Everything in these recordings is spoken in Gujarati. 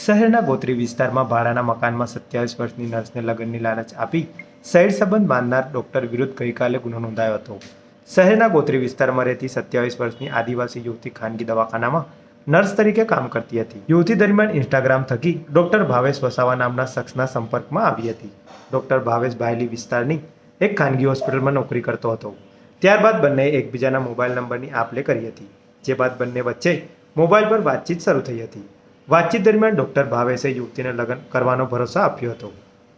શહેરના ગોત્રી વિસ્તારમાં ભાડાના મકાનમાં સત્યાવીસ વર્ષની નર્સને લગ્નની લાલચ આપી શહેર સંબંધ માનનાર ડોક્ટર વિરુદ્ધ ગઈકાલે ગુનો નોંધાયો હતો. શહેરના ગોત્રી વિસ્તારમાં રહેતી સત્યાવીસ વર્ષની આદિવાસી યુવતી ખાનગી દવાખાનામાં નર્સ તરીકે કામ કરતી હતી. યુવતી દરમિયાન ઇન્સ્ટાગ્રામ થકી ડોક્ટર ભાવેશ વસાવા નામના શખ્સના સંપર્કમાં આવી હતી. ડોક્ટર ભાવેશ ભાયલી વિસ્તારની એક ખાનગી હોસ્પિટલમાં નોકરી કરતો હતો. ત્યારબાદ બંનેએ એકબીજાના મોબાઈલ નંબરની આપ લે કરી હતી. જે બાદ બંને વચ્ચે મોબાઈલ પર વાતચીત શરૂ થઈ હતી. વાતચીત દરમિયાન ડૉક્ટર ભાવેશે યુવતીને લગ્ન કરવાનો ભરોસો આપ્યો હતો.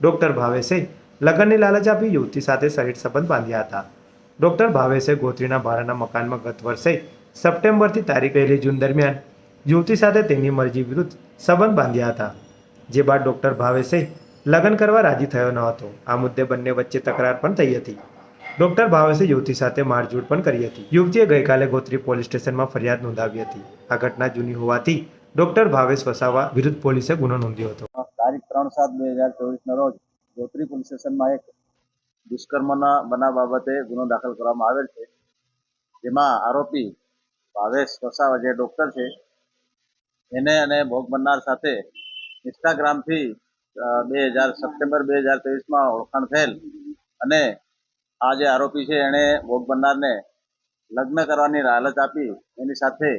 ડૉક્ટર ભાવેશે લગ્નની લાલચ આપી યુવતી સાથે શરીર સંબંધ બાંધ્યા હતા. ડૉક્ટર ભાવેશે ગોત્રીના ભાડાના મકાનમાં ગત વર્ષે સપ્ટેમ્બરથી તારીખ પહેલી જૂન દરમિયાન યુવતી સાથે તેની મરજી વિરુદ્ધ સંબંધ બાંધ્યા હતા. જે બાદ ડોક્ટર ભાવેશે લગ્ન કરવા રાજી થયો ન હતો. આ મુદ્દે બંને વચ્ચે તકરાર પણ થઈ હતી. ડોક્ટર ભાવેશે યુવતી સાથે મારઝૂડ પણ કરી હતી. યુવતીએ ગઈકાલે ગોત્રી પોલીસ સ્ટેશનમાં ફરિયાદ નોંધાવી હતી. આ ઘટના જૂની હોવાથી ડોક્ટર ભાવેશ વસાવા વિરુદ્ધ પોલીસે ગુનો નોંધ્યો હતો. તારીખ ત્રણ સાત બે હજાર ચોવીસના રોજ ગોત્રી પોલીસ સ્ટેશનમાં એક દુષ્કર્મના બનાવ બાબતે ગુનો દાખલ કરવામાં આવેલ છે. જેમાં આરોપી ભાવેશ વસાવા જે ડોક્ટર છે, એને અને ભોગ બનનાર સાથે ઇન્સ્ટાગ્રામથી બે હજાર સપ્ટેમ્બર બે હજાર ત્રેવીસમાં ઓળખાણ થયેલ અને આ જે આરોપી છે, એણે ભોગ બનનારને લગ્ન કરવાની લાલચ આપી, એની સાથે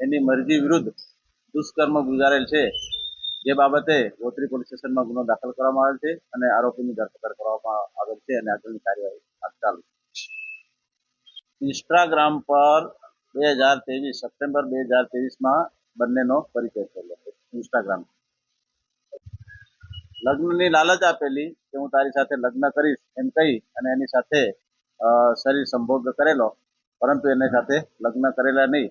એની મરજી વિરુદ્ધ દુષ્કર્મ ગુજારેલ છે, જે બાબતે ગોત્રી પોલીસ સ્ટેશનમાં ગુનો દાખલ કરવામાં આવેલ છે અને આરોપીની ધરપકડ કરવામાં આવેલ છે અને આગળની કાર્યવાહી ચાલુ ઇન્સ્ટાગ્રામ પર બે હજાર ત્રેવીસ, સપ્ટેમ્બર બે હજાર ત્રેવીસમાં બંનેનો પરિચય થયેલો ઇન્સ્ટાગ્રામ. લગ્નની લાલચ આપેલી કે હું તારી સાથે લગ્ન કરીશ એમ કહી અને એની સાથે શરીર સંભોગ કરેલો, પરંતુ એની સાથે લગ્ન કરેલા નહીં.